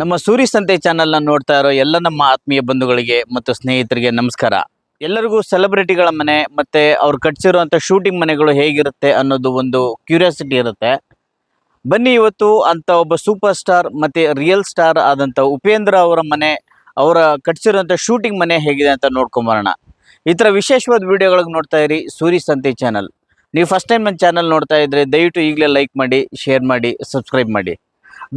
ನಮ್ಮ ಸೂರಿ ಸಂತೆ ಚಾನೆಲ್ನ ನೋಡ್ತಾ ಇರೋ ಎಲ್ಲ ನಮ್ಮ ಆತ್ಮೀಯ ಬಂಧುಗಳಿಗೆ ಮತ್ತು ಸ್ನೇಹಿತರಿಗೆ ನಮಸ್ಕಾರ. ಎಲ್ಲರಿಗೂ ಸೆಲೆಬ್ರಿಟಿಗಳ ಮನೆ ಮತ್ತೆ ಅವ್ರು ಕಟ್ಸಿರುವಂಥ ಶೂಟಿಂಗ್ ಮನೆಗಳು ಹೇಗಿರುತ್ತೆ ಅನ್ನೋದು ಒಂದು ಕ್ಯೂರಿಯಾಸಿಟಿ ಇರುತ್ತೆ. ಬನ್ನಿ ಇವತ್ತು ಅಂತ ಒಬ್ಬ ಸೂಪರ್ ಸ್ಟಾರ್ ಮತ್ತೆ ರಿಯಲ್ ಸ್ಟಾರ್ ಆದಂಥ ಉಪೇಂದ್ರ ಅವರ ಮನೆ, ಅವರ ಕಟ್ಸಿರುವಂಥ ಶೂಟಿಂಗ್ ಮನೆ ಹೇಗಿದೆ ಅಂತ ನೋಡ್ಕೊಂಬರೋಣ ಈ ಥರ ವಿಶೇಷವಾದ ವಿಡಿಯೋಗಳಿಗೆ ನೋಡ್ತಾ ಇರಿ ಸೂರಿ ಸಂತೆ ಚಾನಲ್ ನೀವು ಫಸ್ಟ್ ಟೈಮ್ ನನ್ನ ಚಾನಲ್ ನೋಡ್ತಾ ಇದ್ರೆ ದಯವಿಟ್ಟು ಈಗಲೇ ಲೈಕ್ ಮಾಡಿ ಶೇರ್ ಮಾಡಿ ಸಬ್ಸ್ಕ್ರೈಬ್ ಮಾಡಿ.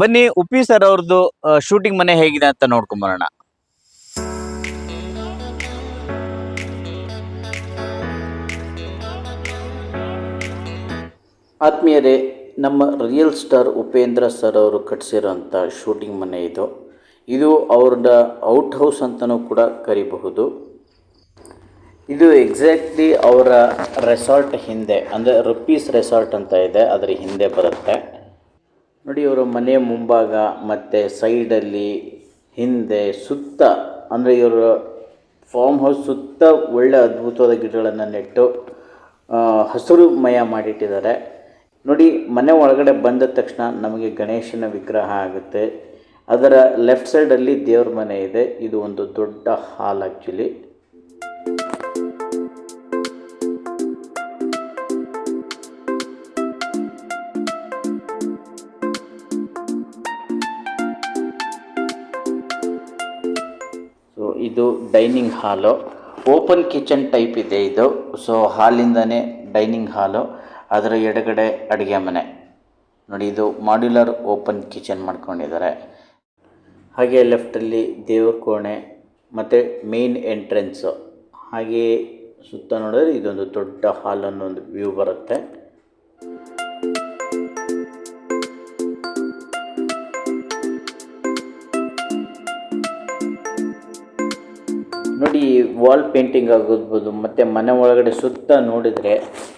ಬನ್ನಿ ಉಪ್ಪಿ ಸರ್ ಅವ್ರದ್ದು ಶೂಟಿಂಗ್ ಮನೆ ಹೇಗಿದೆ ಅಂತ ನೋಡ್ಕೊಂಬರೋಣ ಆತ್ಮೀಯರೇ, ನಮ್ಮ ರಿಯಲ್ ಸ್ಟಾರ್ ಉಪೇಂದ್ರ ಸರ್ ಅವರು ಕಟ್ಟಿಸಿರೋಂಥ ಶೂಟಿಂಗ್ ಮನೆ ಇದು. ಇದು ಅವ್ರದ ಔಟ್ ಹೌಸ್ ಅಂತಲೂ ಕೂಡ ಕರಿಬಹುದು. ಇದು ಎಕ್ಸಾಕ್ಟ್ಲಿ ಅವರ ರೆಸಾರ್ಟ್ ಹಿಂದೆ, ಅಂದರೆ ರುಪೀಸ್ ರೆಸಾರ್ಟ್ ಅಂತ ಇದೆ, ಅದರ ಹಿಂದೆ ಬರುತ್ತೆ. ನೋಡಿ, ಇವರ ಮನೆ ಮುಂಭಾಗ ಮತ್ತು ಸೈಡಲ್ಲಿ ಹಿಂದೆ ಸುತ್ತ, ಅಂದರೆ ಇವರು ಫಾರ್ಮ್ ಹೌಸ್ ಸುತ್ತ ಒಳ್ಳೆ ಅದ್ಭುತವಾದ ಗಿಡಗಳನ್ನು ನೆಟ್ಟು ಹಸಿರು ಹಸಿರುಮಯ ಮಾಡಿಟ್ಟಿದ್ದಾರೆ. ನೋಡಿ, ಮನೆ ಒಳಗಡೆ ಬಂದ ತಕ್ಷಣ ನಮಗೆ ಗಣೇಶನ ವಿಗ್ರಹ ಆಗುತ್ತೆ. ಅದರ ಲೆಫ್ಟ್ ಸೈಡಲ್ಲಿ ದೇವ್ರ ಮನೆ ಇದೆ. ಇದು ಒಂದು ದೊಡ್ಡ ಹಾಲ್ ಆ್ಯಕ್ಚುಲಿ ಇದು dining hall. Open kitchen type ಇದೆ ಇದು. ಸೊ, ಹಾಲಿಂದನೇ ಡೈನಿಂಗ್ ಹಾಲು. ಅದರ ಎಡಗಡೆ ಅಡುಗೆ ಮನೆ. ನೋಡಿ, ಇದು ಮಾಡ್ಯುಲರ್ ಓಪನ್ ಕಿಚನ್ ಮಾಡ್ಕೊಂಡಿದ್ದಾರೆ. ಹಾಗೆ ಲೆಫ್ಟಲ್ಲಿ ದೇವ್ರ ಕೋಣೆ ಮತ್ತು ಮೇನ್ ಎಂಟ್ರೆನ್ಸು. ಹಾಗೆಯೇ ಸುತ್ತ ನೋಡಿದ್ರೆ ಇದೊಂದು ದೊಡ್ಡ ಹಾಲ್ ಅನ್ನೋ ಒಂದು ವ್ಯೂ ಬರುತ್ತೆ. ವಾಲ್ ಪೇಂಟಿಂಗ್ ಆಗಿರ್ಬೋದು, ಮತ್ತು ಮನೆ ಒಳಗಡೆ ಸುತ್ತ ನೋಡಿದರೆ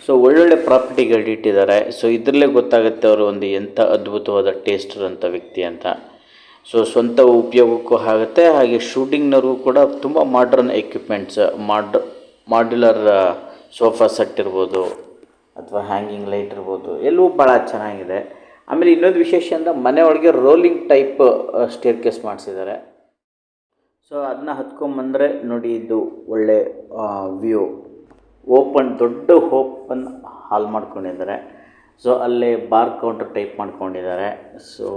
ಸೊ ಒಳ್ಳೊಳ್ಳೆ ಪ್ರಾಪರ್ಟಿಗಳು ಇಟ್ಟಿದ್ದಾರೆ. ಸೊ ಇದರಲ್ಲೇ ಗೊತ್ತಾಗುತ್ತೆ ಅವರು ಒಂದು ಎಂಥ ಅದ್ಭುತವಾದ ಟೇಸ್ಟರ್ ಅಂತ ವ್ಯಕ್ತಿ ಅಂತ. ಸೊ ಸ್ವಂತ ಉಪಯೋಗಕ್ಕೂ ಆಗುತ್ತೆ, ಹಾಗೆ ಶೂಟಿಂಗ್ನವ್ರಿಗೂ ಕೂಡ ತುಂಬ modern equipments mod modular sofa set ಇರ್ಬೋದು, ಅಥವಾ ಹ್ಯಾಂಗಿಂಗ್ ಲೈಟ್ ಇರ್ಬೋದು, ಎಲ್ಲವೂ ಭಾಳ ಚೆನ್ನಾಗಿದೆ. ಆಮೇಲೆ ಇನ್ನೊಂದು ವಿಶೇಷ ಅಂದರೆ ಮನೆಯೊಳಗೆ ರೋಲಿಂಗ್ ಟೈಪ್ ಸ್ಟೇರ್ ಕೇಸ್ ಮಾಡಿಸಿದ್ದಾರೆ. ಸೊ ಅದನ್ನ ಹತ್ಕೊಂಬಂದರೆ ನೋಡಿ ಇದು ಒಳ್ಳೆ ವ್ಯೂ ಓಪನ್ ದೊಡ್ಡ ಓಪನ್ ಹಾಲ್ ಮಾಡ್ಕೊಂಡಿದ್ದಾರೆ. ಸೊ ಅಲ್ಲೇ ಬಾರ್ ಕೌಂಟರ್ ಟೈಪ್ ಮಾಡ್ಕೊಂಡಿದ್ದಾರೆ. ಸೊ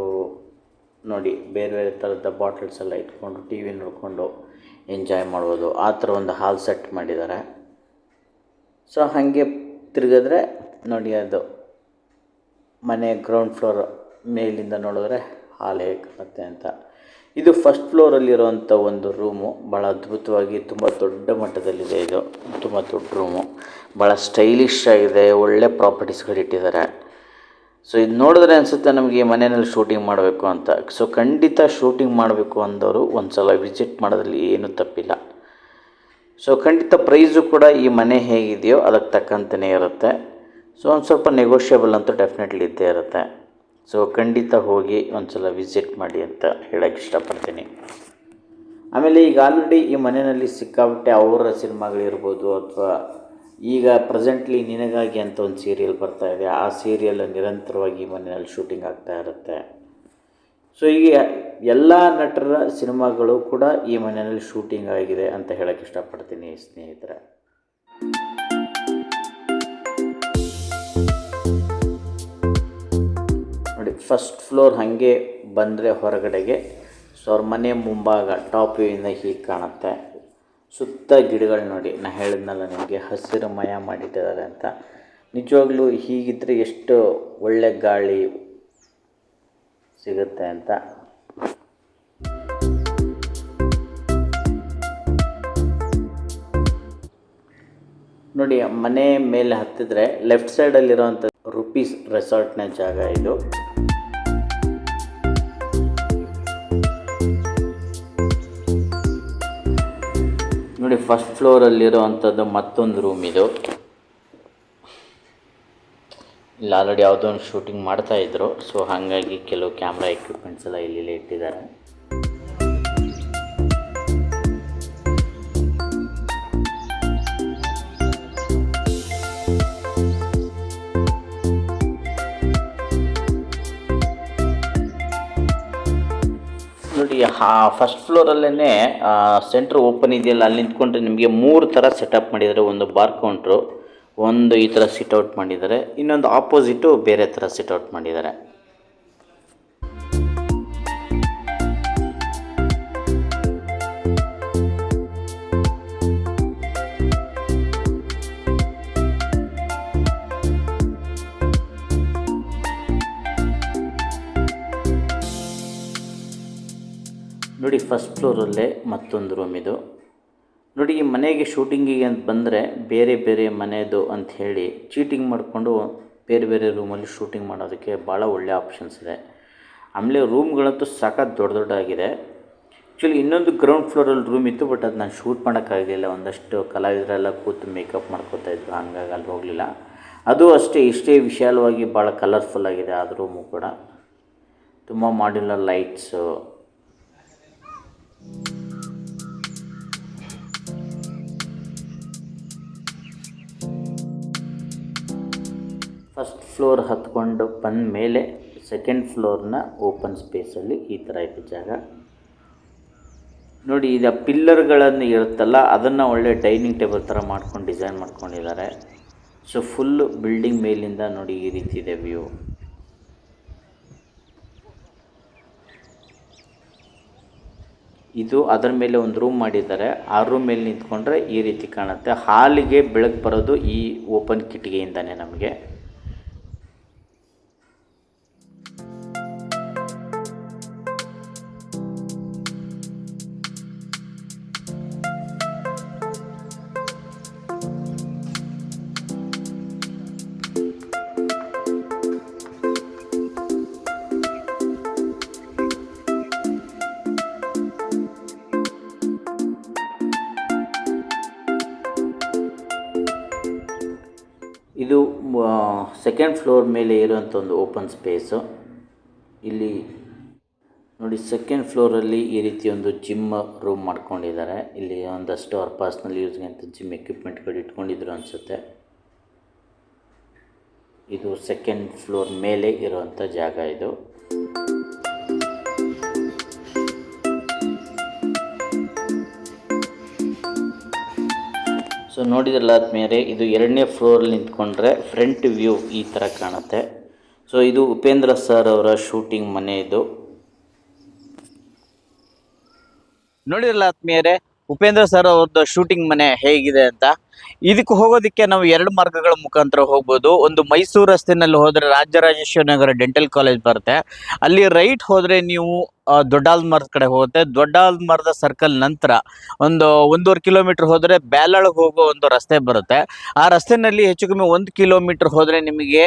ನೋಡಿ, ಬೇರೆ ಬೇರೆ ಥರದ ಬಾಟಲ್ಸ್ ಎಲ್ಲ ಇಟ್ಕೊಂಡು ಟಿ ವಿ ನೋಡಿಕೊಂಡು ಎಂಜಾಯ್ ಮಾಡ್ಬೋದು. ಆ ಥರ ಒಂದು ಹಾಲ್ ಸೆಟ್ ಮಾಡಿದ್ದಾರೆ. ಸೊ ಹಾಗೆ ತಿರುಗಿದ್ರೆ ನೋಡಿ ಅದು ಮನೆ ಗ್ರೌಂಡ್ ಫ್ಲೋರ್ ಮೇಲಿಂದ ನೋಡಿದ್ರೆ ಹಾಲ್ ಹೇಗೆ ಕಾಣುತ್ತೆ ಅಂತ. ಇದು ಫಸ್ಟ್ ಫ್ಲೋರಲ್ಲಿರುವಂಥ ಒಂದು ರೂಮು ಭಾಳ ಅದ್ಭುತವಾಗಿ ತುಂಬ ದೊಡ್ಡ ಮಟ್ಟದಲ್ಲಿದೆ ಇದು. ತುಂಬ ದೊಡ್ಡ ರೂಮು ಭಾಳ ಸ್ಟೈಲಿಶ್ ಆಗಿದೆ. ಒಳ್ಳೆ ಪ್ರಾಪರ್ಟೀಸ್ಗಳು ಇಟ್ಟಿದ್ದಾರೆ ಸೊ ಇದು ನೋಡಿದ್ರೆ ಅನಿಸುತ್ತೆ ನಮಗೆ ಈ ಮನೆಯಲ್ಲಿ ಶೂಟಿಂಗ್ ಮಾಡಬೇಕು ಅಂತ. ಸೊ ಖಂಡಿತ ಶೂಟಿಂಗ್ ಮಾಡಬೇಕು ಅಂದವರು ಒಂದ್ಸಲ ವಿಸಿಟ್ ಮಾಡೋದ್ರಲ್ಲಿ ಏನೂ ತಪ್ಪಿಲ್ಲ. ಸೊ ಖಂಡಿತ ಪ್ರೈಸು ಕೂಡ ಈ ಮನೆ ಹೇಗಿದೆಯೋ ಅದಕ್ಕೆ ತಕ್ಕಂತೆಯೇ ಇರುತ್ತೆ. ಸೊ ಒಂದು ಸ್ವಲ್ಪ ನೆಗೋಷಿಯಬಲ್ ಅಂತೂ ಡೆಫಿನೆಟ್ಲಿ ಇದ್ದೇ ಇರುತ್ತೆ. ಸೊ ಖಂಡಿತ ಹೋಗಿ ಒಂದು ಸಲ ವಿಸಿಟ್ ಮಾಡಿ ಅಂತ ಹೇಳೋಕ್ಕೆ ಇಷ್ಟಪಡ್ತೀನಿ. ಆಮೇಲೆ ಈಗ ಆಲ್ರೆಡಿ ಈ ಮನೆಯಲ್ಲಿ ಸಿಕ್ಕಾಬಿಟ್ಟೆ ಅವರ ಸಿನಿಮಾಗಳಿರ್ಬೋದು ಅಥವಾ ಈಗ ಪ್ರೆಸೆಂಟ್ಲಿ ನಿನಗಾಗಿ ಅಂತ ಒಂದು ಸೀರಿಯಲ್ ಬರ್ತಾ ಇದೆ. ಆ ಸೀರಿಯಲ್ ನಿರಂತರವಾಗಿ ಈ ಮನೆಯಲ್ಲಿ ಶೂಟಿಂಗ್ ಆಗ್ತಾ ಇರುತ್ತೆ. ಸೊ ಈ ಎಲ್ಲ ನಟರ ಸಿನಿಮಾಗಳು ಕೂಡ ಈ ಮನೆಯಲ್ಲಿ ಶೂಟಿಂಗ್ ಆಗಿದೆ ಅಂತ ಹೇಳೋಕ್ಕೆ ಇಷ್ಟಪಡ್ತೀನಿ ಸ್ನೇಹಿತರೆ. ಫಸ್ಟ್ ಫ್ಲೋರ್ ಹಾಗೆ ಬಂದರೆ ಹೊರಗಡೆಗೆ. ಸೊ ಅವ್ರ ಮನೆ ಮುಂಭಾಗ ಟಾಪ್ ವ್ಯೂಯಿಂದ ಹೀಗೆ ಕಾಣುತ್ತೆ. ಸುತ್ತ ಗಿಡಗಳು ನೋಡಿ ನಾನು ಹೇಳಿದ್ನಲ್ಲ ನಿಮಗೆ ಹಸಿರುಮಯ ಮಾಡಿಟ್ಟಿದ್ದಾರೆ ಅಂತ. ನಿಜವಾಗ್ಲೂ ಹೀಗಿದ್ದರೆ ಎಷ್ಟು ಒಳ್ಳೆ ಗಾಳಿ ಸಿಗುತ್ತೆ ಅಂತ. ನೋಡಿ, ಮನೆ ಮೇಲೆ ಹತ್ತಿದ್ರೆ ಲೆಫ್ಟ್ ಸೈಡಲ್ಲಿರೋವಂಥ ರುಪೀಸ್ ರೆಸಾರ್ಟ್ನ ಜಾಗ ಇದು. ನೋಡಿ ಫಸ್ಟ್ ಫ್ಲೋರಲ್ಲಿರೋವಂಥದ್ದು ಮತ್ತೊಂದು ರೂಮ್ ಇದು. ಇಲ್ಲಿ ಆಲ್ರೆಡಿ ಯಾವುದೋ ಒಂದು ಶೂಟಿಂಗ್ ಮಾಡ್ತಾ ಇದ್ರು. ಸೊ ಹಾಗಾಗಿ ಕೆಲವು ಕ್ಯಾಮ್ರಾ ಎಕ್ವಿಪ್ಮೆಂಟ್ಸ್ ಎಲ್ಲ ಇಲ್ಲಿ ಇಟ್ಟಿದ್ದಾರೆ. ನೋಡಿ ಹಾ ಫಸ್ಟ್ ಫ್ಲೋರಲ್ಲೇ ಸೆಂಟ್ರ್ ಓಪನ್ ಇದೆಯಲ್ಲ, ಅಲ್ಲಿ ನಿಂತ್ಕೊಂಡ್ರೆ ನಿಮಗೆ ಮೂರು ಥರ ಸೆಟಪ್ ಮಾಡಿದ್ದಾರೆ, ಒಂದು ಬಾರ್ ಕೌಂಟ್ರು ಒಂದು ಈ ಥರ ಸಿಟ್ಔಟ್ ಮಾಡಿದ್ದಾರೆ, ಇನ್ನೊಂದು ಆಪೋಸಿಟು ಬೇರೆ ಥರ ಸಿಟ್ಔಟ್ ಮಾಡಿದ್ದಾರೆ. ನೋಡಿ ಫಸ್ಟ್ ಫ್ಲೋರಲ್ಲೇ ಮತ್ತೊಂದು ರೂಮ್ ಇದು. ನೋಡಿ, ಈ ಮನೆಗೆ ಶೂಟಿಂಗಿಗೆ ಅಂತ ಬಂದರೆ ಬೇರೆ ಬೇರೆ ಮನೆಯದು ಅಂತ ಹೇಳಿ ಚೀಟಿಂಗ್ ಮಾಡಿಕೊಂಡು ಬೇರೆ ಬೇರೆ ರೂಮಲ್ಲಿ ಶೂಟಿಂಗ್ ಮಾಡೋದಕ್ಕೆ ಭಾಳ ಒಳ್ಳೆ ಆಪ್ಷನ್ಸ್ ಇದೆ. ಆಮೇಲೆ ರೂಮ್ಗಳಂತೂ ಸಖತ್ ದೊಡ್ಡ ದೊಡ್ಡದಾಗಿದೆ. ಆ್ಯಕ್ಚುಲಿ ಇನ್ನೊಂದು ಗ್ರೌಂಡ್ ಫ್ಲೋರಲ್ಲಿ ರೂಮ್ ಇತ್ತು ಬಟ್ ಅದು ನಾನು ಶೂಟ್ ಮಾಡೋಕ್ಕಾಗಲಿಲ್ಲ ಒಂದಷ್ಟು ಕಲಾವಿದರೆಲ್ಲ ಕೂತು ಮೇಕಪ್ ಮಾಡ್ಕೋತಾ ಇದ್ರು. ಹಂಗಾಗಿ ಅಲ್ಲಿ ಹೋಗಲಿಲ್ಲ. ಅದು ಅಷ್ಟೇ, ಇಷ್ಟೇ ವಿಶಾಲವಾಗಿ ಭಾಳ ಕಲರ್ಫುಲ್ ಆಗಿದೆ ಆ ರೂಮು ಕೂಡ. ತುಂಬ ಮಾಡ್ಯುಲರ್ ಲೈಟ್ಸು ಫಸ್ಟ್ ಫ್ಲೋರ್ ಹತ್ಕೊಂಡು ಬಂದ ಮೇಲೆ ಸೆಕೆಂಡ್ ಫ್ಲೋರ್ನ ಓಪನ್ ಸ್ಪೇಸಲ್ಲಿ ಈ ಥರ ಇದೆ ಜಾಗ. ನೋಡಿ ಇದು ಪಿಲ್ಲರ್ಗಳನ್ನು ಇರುತ್ತಲ್ಲ, ಅದನ್ನು ಒಳ್ಳೆ ಡೈನಿಂಗ್ ಟೇಬಲ್ ಥರ ಮಾಡ್ಕೊಂಡು ಡಿಸೈನ್ ಮಾಡ್ಕೊಂಡಿದ್ದಾರೆ. ಸೊ ಫುಲ್ಲು ಬಿಲ್ಡಿಂಗ್ ಮೇಲಿಂದ ನೋಡಿ ಈ ರೀತಿ ಇದೆ ವ್ಯೂ ಇದು ಅದರ ಮೇಲೆ ಒಂದು ರೂಮ್ ಮಾಡಿದ್ದಾರೆ. ಆ ರೂಮ್ ಮೇಲೆ ನಿಂತ್ಕೊಂಡ್ರೆ ಈ ರೀತಿ ಕಾಣುತ್ತೆ. ಹಾಲಿಗೆ ಬೆಳಕು ಬರೋದು ಈ ಓಪನ್ ಕಿಟಕಿಯಿಂದಾನೆ ನಮಗೆ. ಇದು ಸೆಕೆಂಡ್ ಫ್ಲೋರ್ ಮೇಲೆ ಇರುವಂಥ ಒಂದು ಓಪನ್ ಸ್ಪೇಸು ಇಲ್ಲಿ ನೋಡಿ ಸೆಕೆಂಡ್ ಫ್ಲೋರಲ್ಲಿ ಈ ರೀತಿ ಒಂದು ಜಿಮ್ ರೂಮ್ ಮಾಡ್ಕೊಂಡಿದ್ದಾರೆ. ಇಲ್ಲಿ ಒಂದಷ್ಟು ಅವ್ರ ಪರ್ಸ್ನಲ್ ಯೂಸ್ಗೆ ಅಂತ ಜಿಮ್ ಎಕ್ವಿಪ್ಮೆಂಟ್ಗಳು ಇಟ್ಕೊಂಡಿದ್ರು ಅನಿಸುತ್ತೆ. ಇದು ಸೆಕೆಂಡ್ ಫ್ಲೋರ್ ಮೇಲೆ ಇರುವಂಥ ಜಾಗ ಇದು. ಸೊ ನೋಡಿದ್ರಲ್ಲ ಆದ್ಮೇಲೆ ಇದು ಎರಡನೇ ಫ್ಲೋರಲ್ಲಿ ನಿಂತ್ಕೊಂಡ್ರೆ ಫ್ರಂಟ್ ವ್ಯೂ ಈ ಥರ ಕಾಣುತ್ತೆ. ಸೊ ಇದು ಉಪೇಂದ್ರ ಸರ್ ಅವರ ಶೂಟಿಂಗ್ ಮನೆ ಇದು. ನೋಡಿರಲ್ಲ ಆತ್ಮೀಯರೇ ಉಪೇಂದ್ರ ಸರ್ ಅವ್ರದ್ದು ಶೂಟಿಂಗ್ ಮನೆ ಹೇಗಿದೆ ಅಂತ. ಇದಕ್ಕೆ ಹೋಗೋದಕ್ಕೆ ನಾವು ಎರಡು ಮಾರ್ಗಗಳ ಮುಖಾಂತರ ಹೋಗ್ಬೋದು. ಒಂದು ಮೈಸೂರು ರಸ್ತೆನಲ್ಲಿ ಹೋದರೆ ರಾಜರಾಜೇಶ್ವರ ನಗರ ಡೆಂಟಲ್ ಕಾಲೇಜ್ ಬರುತ್ತೆ. ಅಲ್ಲಿ ರೈಟ್ ಹೋದರೆ ನೀವು ದೊಡ್ಡಾಲ್ಮರದ ಕಡೆ ಹೋಗುತ್ತೆ. ದೊಡ್ಡಾಲ್ಮರದ ಸರ್ಕಲ್ ನಂತರ ಒಂದು ಒಂದೂವರೆ ಕಿಲೋಮೀಟರ್ ಹೋದರೆ ಬ್ಯಾಲಳ್ಗೆ ಹೋಗೋ ಒಂದು ರಸ್ತೆ ಬರುತ್ತೆ. ಆ ರಸ್ತೆನಲ್ಲಿ ಹೆಚ್ಚು ಕಮ್ಮಿ ಒಂದು ಕಿಲೋಮೀಟರ್ ಹೋದರೆ ನಿಮಗೆ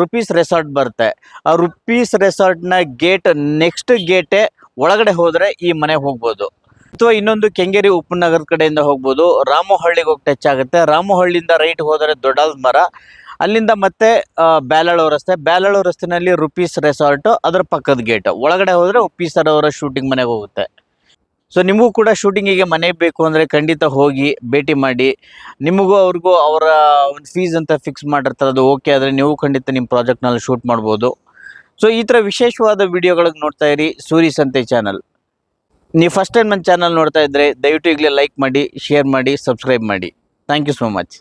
ರುಪೀಸ್ ರೆಸಾರ್ಟ್ ಬರುತ್ತೆ. ಆ ರುಪೀಸ್ ರೆಸಾರ್ಟ್ನ ಗೇಟ್ ನೆಕ್ಸ್ಟ್ ಗೇಟೇ ಒಳಗಡೆ ಹೋದರೆ ಈ ಮನೆ ಹೋಗ್ಬೋದು. ಅಥವಾ ಇನ್ನೊಂದು ಕೆಂಗೇರಿ ಉಪನಗರದ ಕಡೆಯಿಂದ ಹೋಗ್ಬೋದು. ರಾಮಹಳ್ಳಿಗೆ ಹೋಗಿ ಟಚ್ ಆಗುತ್ತೆ. ರಾಮಹಳ್ಳಿಯಿಂದ ರೈಟ್ ಹೋದರೆ ದೊಡ್ಡಾಲ್ ಮರ. ಅಲ್ಲಿಂದ ಮತ್ತೆ ಬ್ಯಾಲಳು ರಸ್ತೆ. ಬ್ಯಾಲಳು ರಸ್ತೆನಲ್ಲಿ ರುಪೀಸ್ ರೆಸಾರ್ಟ್ ಅದರ ಪಕ್ಕದ ಗೇಟ್ ಒಳಗಡೆ ಹೋದರೆ ಉಪ್ಪಿ ಸರ್ ಅವರ ಶೂಟಿಂಗ್ ಮನೆಗೆ ಹೋಗುತ್ತೆ. ಸೊ ನಿಮಗೂ ಕೂಡ ಶೂಟಿಂಗಿಗೆ ಮನೆ ಬೇಕು ಅಂದರೆ ಖಂಡಿತ ಹೋಗಿ ಭೇಟಿ ಮಾಡಿ. ನಿಮಗೂ ಅವ್ರಿಗೂ ಅವರ ಒಂದು ಫೀಸ್ ಅಂತ ಫಿಕ್ಸ್ ಮಾಡಿರ್ತಾರೆ. ಅದು ಓಕೆ ಆದರೆ ನೀವು ಖಂಡಿತ ನಿಮ್ಮ ಪ್ರಾಜೆಕ್ಟ್ನಲ್ಲಿ ಶೂಟ್ ಮಾಡ್ಬೋದು. ಸೊ ಈ ಥರ ವಿಶೇಷವಾದ ವಿಡಿಯೋಗಳಿಗೆ ನೋಡ್ತಾ ಇರಿ. ಸೂರಿ ಸಂತೆ ಚಾನಲ್ ನೀವು ಫಸ್ಟ್ ಟೈಮ್ ನನ್ನ ಚಾನಲ್ ನೋಡ್ತಾ ಇದ್ದರೆ ದಯವಿಟ್ಟು ಈಗಲೇ ಲೈಕ್ ಮಾಡಿ ಶೇರ್ ಮಾಡಿ ಸಬ್ಸ್ಕ್ರೈಬ್ ಮಾಡಿ. Thank you so much